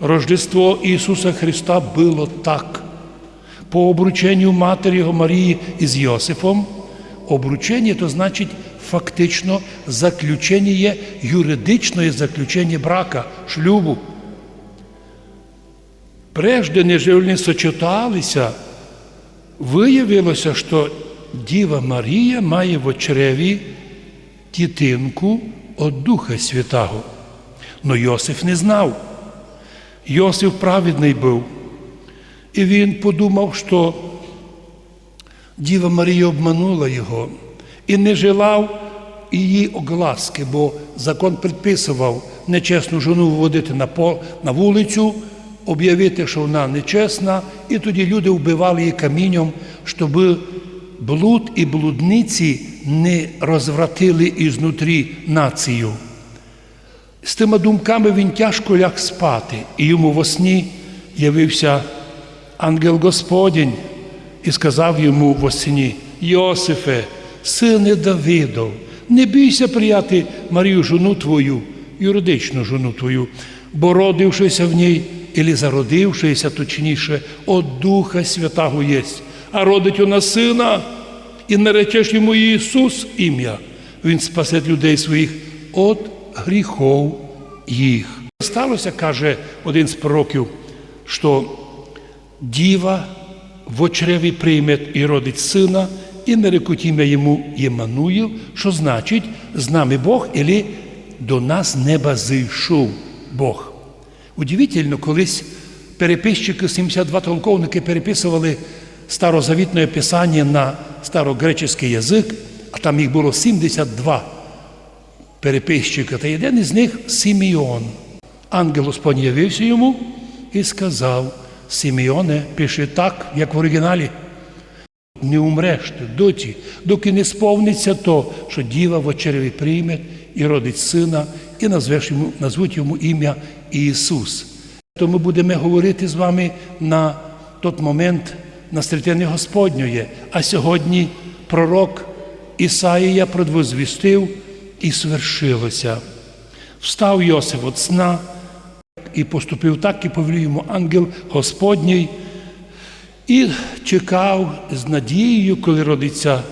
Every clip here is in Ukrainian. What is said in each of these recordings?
Рождество Ісуса Христа було так. По обрученню матері його Марії із Йосифом, обручення то значить фактично заключення юридичне заключення брака, шлюбу. Прежде ніж вони сочеталися, виявилося, що Діва Марія має в очреві дітинку від Духа Святого. Но Йосиф не знав. Йосиф праведний був. І він подумав, що Діва Марія обманула його і не желав її огласки, бо закон предписував нечесну жону виводити на, по, на вулицю, об'явити, що вона нечесна, і тоді люди вбивали її камінням, щоб блуд і блудниці не розвратили ізнутрі націю. З тими думками він тяжко ляг спати, і йому во сні явився ангел Господень і сказав йому во сні, Йосифе, сине Давидов, не бійся прияти Марію, жону твою, юридичну жону твою, бо родившися в ній, і зародившися, точніше, от Духа Святого єсть, а родить вона сина, і наречеш йому Ісус ім'я. Він спасе людей своїх от гріхов їх. Сталося, каже один з пророків, що діва в очреві прийме і родить сина, і нарекуть ім'я йому Ємануїл, що значить з нами Бог, і до нас неба зійшов Бог. Удивительно, колись переписчики, 72 толковники переписували старозавітне писання на старогреческий язик, а там їх було 72 переписчика, та один із них Симеон. Ангел Господь явився йому і сказав: Симеоне, пиши так, як в оригіналі. Не умреш ти доті, доки не сповниться то, що діва в очереві прийме і родить сина, і назвеш йому, назвуть йому ім'я Ісус. То ми будемо говорити з вами на той момент на стрітини Господньої, а сьогодні пророк Ісаїя продвозвістив і свершилося. Встав Йосиф від сна і поступив так, і повелів йому ангел Господній, і чекав з надією, коли родиться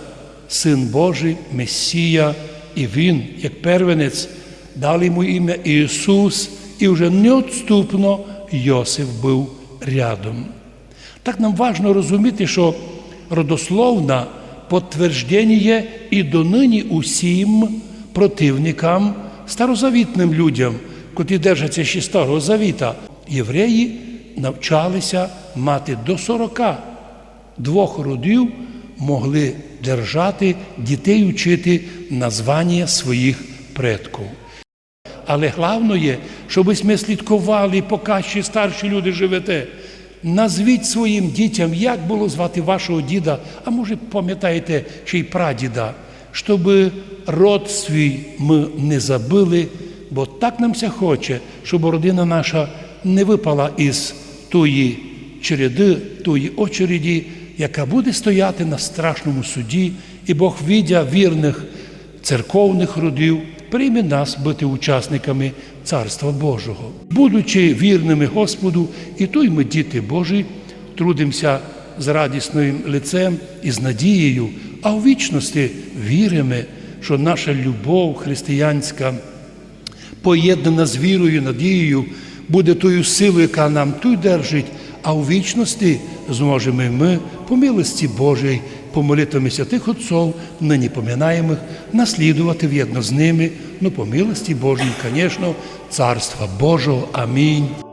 Син Божий, Месія, і Він, як первенець, дав йому ім'я Ісус, і вже неотступно Йосиф був рядом. Так нам важно розуміти, що родословна підтвердження і донині усім противникам, старозавітним людям, котрі держаться ще старого завіта, євреї навчалися мати до 40 двох родів, могли держати дітей учити названня своїх предків. Але головне щоб ми слідкували, поки ще старші люди живете. Назвіть своїм дітям, як було звати вашого діда, а може, пам'ятаєте, ще й прадіда, щоб род свій ми не забили, бо так нам ся хоче, щоб родина наша не випала із тої череди, тої очереді, яка буде стояти на страшному суді, і Бог, віддя вірних церковних родів, прийме нас бути учасниками Царства Божого. Будучи вірними Господу, і той ми, діти Божі, трудимося з радісним лицем і з надією, а у вічності віримо, що наша любов християнська, поєднана з вірою, надією, буде тою силою, яка нам тут держить, а у вічності зможемо ми по милості Божій, по молитвам святих Отцов, нині поминаємих, наслідувати в'єдно з ними, ну по милості Божій, звісно, Царства Божого. Амінь.